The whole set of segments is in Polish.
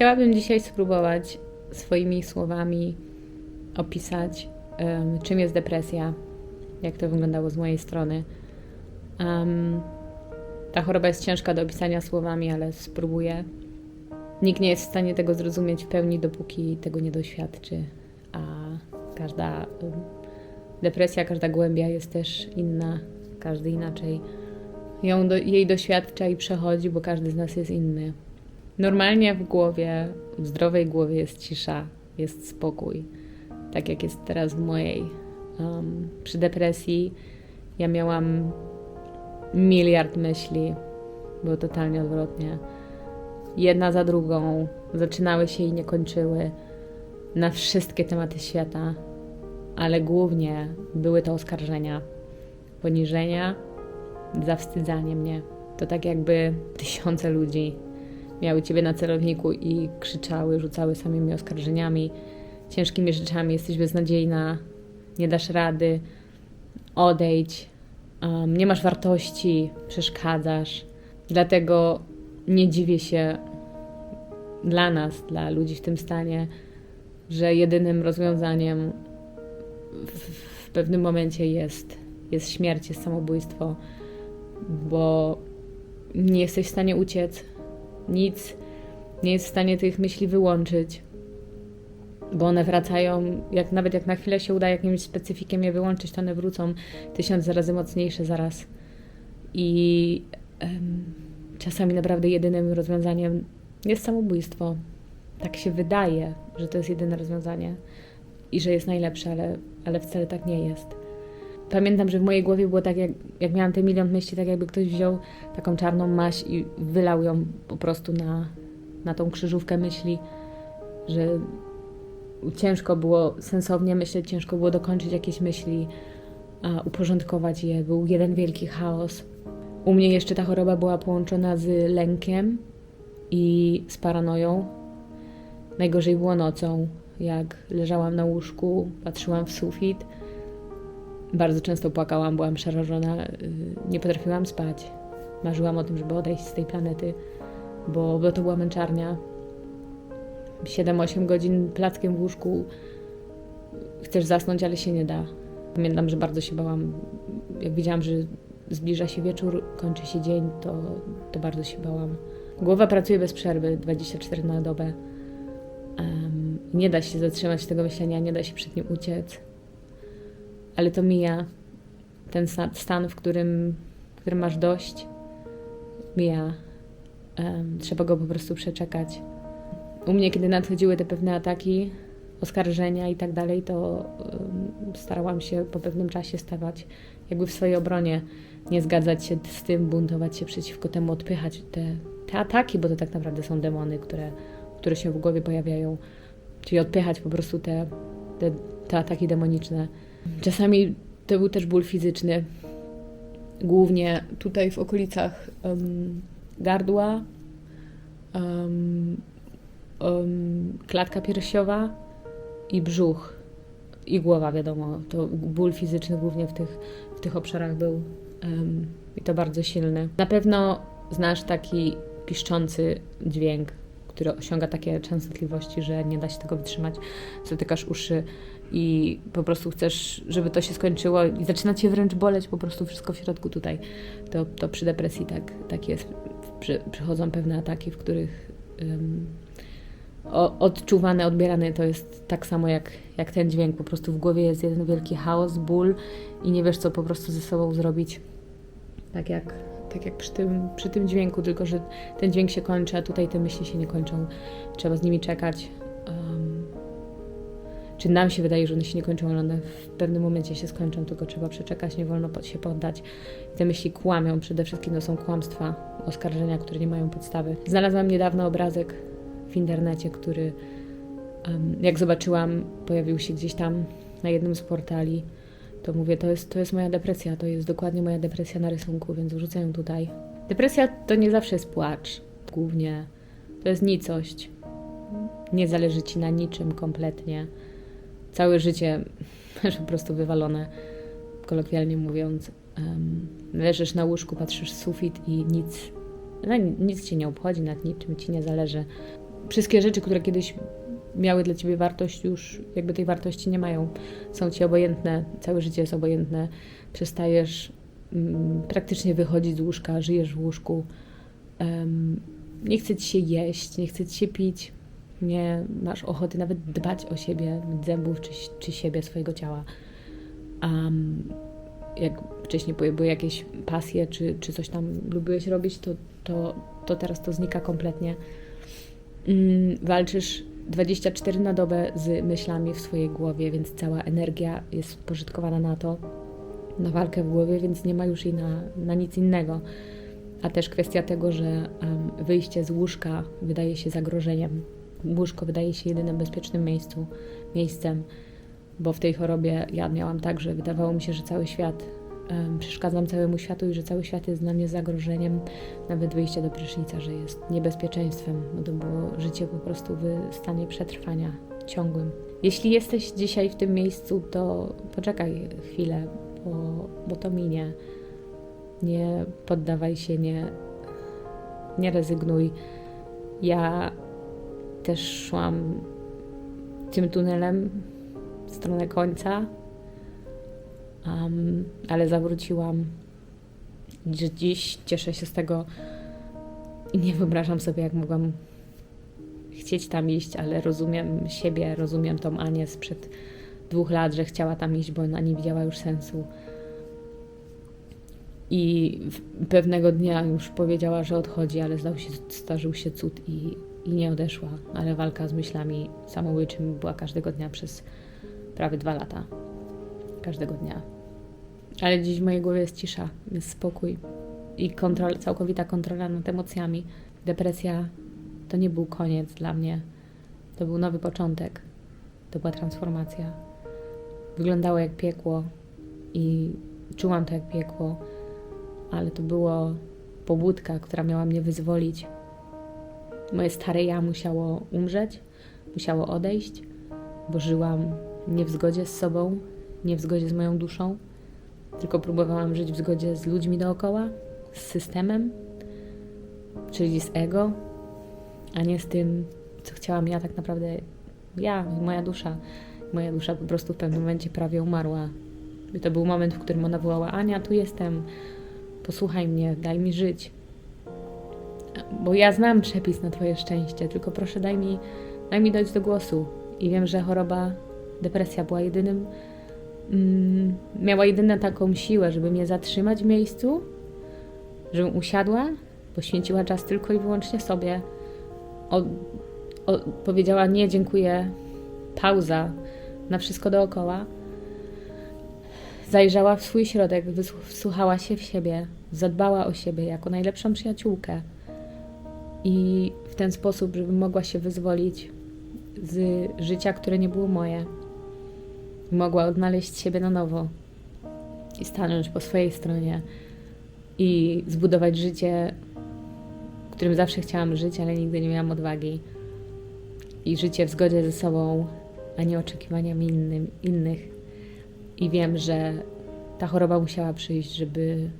Chciałabym dzisiaj spróbować swoimi słowami opisać, em, czym jest depresja, jak to wyglądało z mojej strony. Em, ta choroba jest ciężka do opisania słowami, ale spróbuję. Nikt nie jest w stanie tego zrozumieć w pełni, dopóki tego nie doświadczy. A każda em, depresja, każda głębia jest też inna, każdy inaczej ją do, jej doświadcza i przechodzi, bo każdy z nas jest inny. Normalnie w głowie, w zdrowej głowie jest cisza, jest spokój, tak jak jest teraz w mojej. Um, przy depresji ja miałam miliard myśli, było totalnie odwrotnie. Jedna za drugą, zaczynały się i nie kończyły na wszystkie tematy świata, ale głównie były to oskarżenia, poniżenia, zawstydzanie mnie. To tak jakby tysiące ludzi miały ciebie na celowniku i krzyczały, rzucały samymi oskarżeniami, ciężkimi rzeczami. Jesteś beznadziejna, nie dasz rady, odejdź, um, nie masz wartości, przeszkadzasz. Dlatego nie dziwię się dla nas, dla ludzi w tym stanie, że jedynym rozwiązaniem w, w pewnym momencie jest, jest śmierć, jest samobójstwo, bo nie jesteś w stanie uciec, nic nie jest w stanie tych myśli wyłączyć, bo one wracają, jak nawet jak na chwilę się uda jakimś specyfikiem je wyłączyć, to one wrócą tysiąc razy mocniejsze zaraz. I em, czasami naprawdę jedynym rozwiązaniem jest samobójstwo. Tak się wydaje, że to jest jedyne rozwiązanie i że jest najlepsze, ale, ale wcale tak nie jest. Pamiętam, że w mojej głowie było tak, jak, jak miałam te milion myśli, tak jakby ktoś wziął taką czarną maść i wylał ją po prostu na, na tą krzyżówkę myśli, że ciężko było sensownie myśleć, ciężko było dokończyć jakieś myśli, a uporządkować je. Był jeden wielki chaos. U mnie jeszcze ta choroba była połączona z lękiem i z paranoją. Najgorzej było nocą, jak leżałam na łóżku, patrzyłam w sufit. Bardzo często płakałam, byłam przerażona, y, nie potrafiłam spać. Marzyłam o tym, żeby odejść z tej planety, bo, bo to była męczarnia. 7-8 godzin plackiem w łóżku. Chcesz zasnąć, ale się nie da. Pamiętam, że bardzo się bałam. Jak widziałam, że zbliża się wieczór, kończy się dzień, to, to bardzo się bałam. Głowa pracuje bez przerwy, 24 na dobę. Em, nie da się zatrzymać tego myślenia, nie da się przed nim uciec. Ale to mija. Ten sta- stan, w którym, w którym masz dość, mija. Em, trzeba go po prostu przeczekać. U mnie, kiedy nadchodziły te pewne ataki, oskarżenia i tak dalej, to em, starałam się po pewnym czasie stawać jakby w swojej obronie, nie zgadzać się z tym, buntować się przeciwko temu, odpychać te, te ataki, bo to tak naprawdę są demony, które, które się w głowie pojawiają. Czyli odpychać po prostu te, te, te ataki demoniczne. Czasami to był też ból fizyczny, głównie tutaj w okolicach em, gardła, em, em, klatka piersiowa i brzuch i głowa, wiadomo. To ból fizyczny głównie w tych, w tych obszarach był i to bardzo silny. Na pewno znasz taki piszczący dźwięk, który osiąga takie częstotliwości, że nie da się tego wytrzymać. Zatykasz uszy i po prostu chcesz, żeby to się skończyło i zaczyna cię wręcz boleć po prostu wszystko w środku tutaj. To, to przy depresji tak, tak jest. Przy, przychodzą pewne ataki, w których em, o, odczuwane, odbierane to jest tak samo jak, jak ten dźwięk. Po prostu w głowie jest jeden wielki chaos, ból i nie wiesz, co po prostu ze sobą zrobić. Tak jak, tak jak przy, tym, przy tym dźwięku, tylko że ten dźwięk się kończy, a tutaj te myśli się nie kończą. Trzeba z nimi czekać. Um, czy nam się wydaje, że one się nie kończą, ale one w pewnym momencie się skończą, tylko trzeba przeczekać, nie wolno się poddać. Te myśli kłamią, przede wszystkim to są kłamstwa, oskarżenia, które nie mają podstawy. Znalazłam niedawno obrazek w internecie, który jak zobaczyłam, pojawił się gdzieś tam na jednym z portali, to mówię, to jest, to jest moja depresja, to jest dokładnie moja depresja na rysunku, więc wrzucę ją tutaj. Depresja to nie zawsze jest płacz, głównie. To jest nicość. Nie zależy ci na niczym kompletnie. Całe życie masz po prostu wywalone, kolokwialnie mówiąc. Em, leżysz na łóżku, patrzysz w sufit i nic, no, nic cię nie obchodzi, nad niczym ci nie zależy wszystkie rzeczy, które kiedyś miały dla ciebie wartość, już jakby tej wartości nie mają. Są ci obojętne, całe życie jest obojętne. Przestajesz mm, praktycznie wychodzić z łóżka, żyjesz w łóżku. Um, nie chce ci się jeść, nie chce ci się pić, nie masz ochoty nawet dbać o siebie, zębów czy, czy siebie, swojego ciała. Um, jak wcześniej były jakieś pasje, czy, czy coś tam lubiłeś robić, to, to, to teraz to znika kompletnie. Um, walczysz 24 na dobę z myślami w swojej głowie, więc cała energia jest pożytkowana na to, na walkę w głowie, więc nie ma już jej na, na nic innego. A też kwestia tego, że um, wyjście z łóżka wydaje się zagrożeniem. Łóżko wydaje się jedynym bezpiecznym miejscu, miejscem, bo w tej chorobie ja miałam tak, że wydawało mi się, że cały świat um, przeszkadzam całemu światu i że cały świat jest dla mnie zagrożeniem, nawet wyjście do prysznica, że jest niebezpieczeństwem, bo to było życie po prostu w stanie przetrwania ciągłym. Jeśli jesteś dzisiaj w tym miejscu, to poczekaj chwilę, bo, bo to minie. Nie poddawaj się, nie, nie rezygnuj. Ja też szłam tym tunelem w stronę końca, um, ale zawróciłam. Dziś cieszę się z tego i nie wyobrażam sobie, jak mogłam chcieć tam iść, ale rozumiem siebie, rozumiem tą Anię sprzed dwóch lat, że chciała tam iść, bo ona nie widziała już sensu. I pewnego dnia już powiedziała, że odchodzi, ale zdał się, zdarzył się cud i, i nie odeszła. Ale walka z myślami samobójczymi była każdego dnia przez prawie dwa lata. Każdego dnia. Ale dziś w mojej głowie jest cisza, jest spokój i kontrol, całkowita kontrola nad emocjami. Depresja to nie był koniec dla mnie. To był nowy początek. To była transformacja. Wyglądało jak piekło i czułam to jak piekło ale to było pobudka, która miała mnie wyzwolić. Moje stare ja musiało umrzeć, musiało odejść, bo żyłam nie w zgodzie z sobą, nie w zgodzie z moją duszą, tylko próbowałam żyć w zgodzie z ludźmi dookoła, z systemem, czyli z ego, a nie z tym, co chciałam ja tak naprawdę, ja, moja dusza. Moja dusza po prostu w pewnym momencie prawie umarła. I to był moment, w którym ona wołała: Ania, tu jestem, posłuchaj mnie, daj mi żyć. Bo ja znam przepis na Twoje szczęście, tylko proszę daj mi, daj mi dojść do głosu. I wiem, że choroba, depresja była jedynym, mm, miała jedyną taką siłę, żeby mnie zatrzymać w miejscu, żebym usiadła, poświęciła czas tylko i wyłącznie sobie. O, o, powiedziała nie, dziękuję, pauza na wszystko dookoła Zajrzała w swój środek, wsłuchała się w siebie, zadbała o siebie jako najlepszą przyjaciółkę. I w ten sposób, żeby mogła się wyzwolić z życia, które nie było moje. Mogła odnaleźć siebie na nowo i stanąć po swojej stronie i zbudować życie, którym zawsze chciałam żyć, ale nigdy nie miałam odwagi. I życie w zgodzie ze sobą, a nie oczekiwaniami innym, innych. I wiem, że ta choroba musiała przyjść, żeby,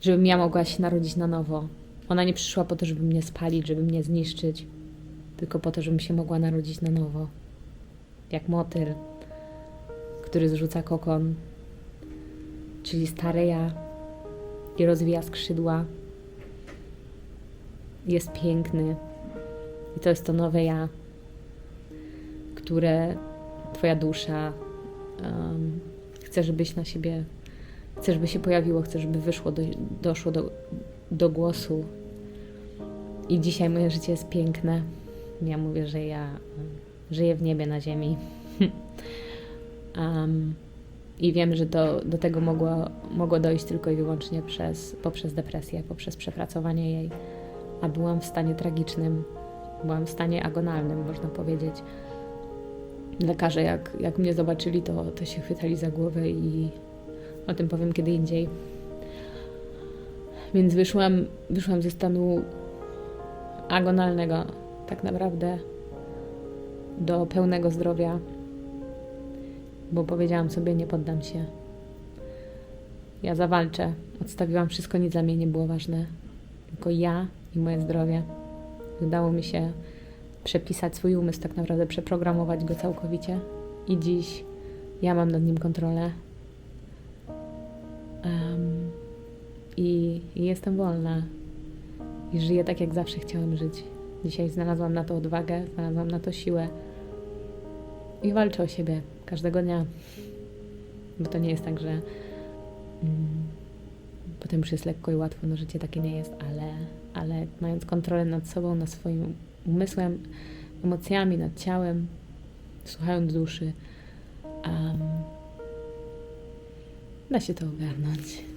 żebym ja mogła się narodzić na nowo. Ona nie przyszła po to, żeby mnie spalić, żeby mnie zniszczyć, tylko po to, żebym się mogła narodzić na nowo. Jak motyl, który zrzuca kokon, czyli stare ja i rozwija skrzydła. Jest piękny. I to jest to nowe ja, które Twoja dusza um, chcę, żebyś na siebie, chcę, żeby się pojawiło, chcę, żeby wyszło, do, doszło do, do głosu. I dzisiaj moje życie jest piękne. Ja mówię, że ja żyję w niebie na ziemi. um, I wiem, że do, do tego mogło, mogło dojść tylko i wyłącznie przez, poprzez depresję, poprzez przepracowanie jej. A byłam w stanie tragicznym, byłam w stanie agonalnym, można powiedzieć lekarze, jak, jak mnie zobaczyli, to, to się chwytali za głowę i o tym powiem kiedy indziej. Więc wyszłam, wyszłam ze stanu agonalnego, tak naprawdę, do pełnego zdrowia, bo powiedziałam sobie, nie poddam się. Ja zawalczę. Odstawiłam wszystko, nic dla mnie nie było ważne. Tylko ja i moje zdrowie. Udało mi się przepisać swój umysł, tak naprawdę przeprogramować go całkowicie. I dziś ja mam nad nim kontrolę. Em, i, jestem wolna. I żyję tak, jak zawsze chciałam żyć. Dzisiaj znalazłam na to odwagę, znalazłam na to siłę. I walczę o siebie każdego dnia. Bo to nie jest tak, że mm, potem już jest lekko i łatwo. No życie takie nie jest, ale, ale mając kontrolę nad sobą, nad swoim umysłem, emocjami, nad ciałem, słuchając duszy, em, da się to ogarnąć.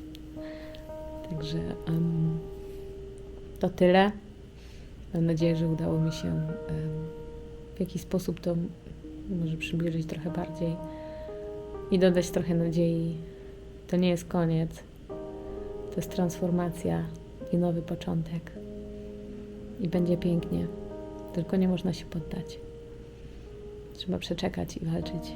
Także em, to tyle. Mam nadzieję, że udało mi się em, w jakiś sposób to może przybliżyć trochę bardziej i dodać trochę nadziei. To nie jest koniec. To jest transformacja i nowy początek. I będzie pięknie. Tylko nie można się poddać. Trzeba przeczekać i walczyć.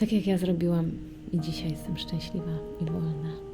Tak jak ja zrobiłam i dzisiaj jestem szczęśliwa i wolna.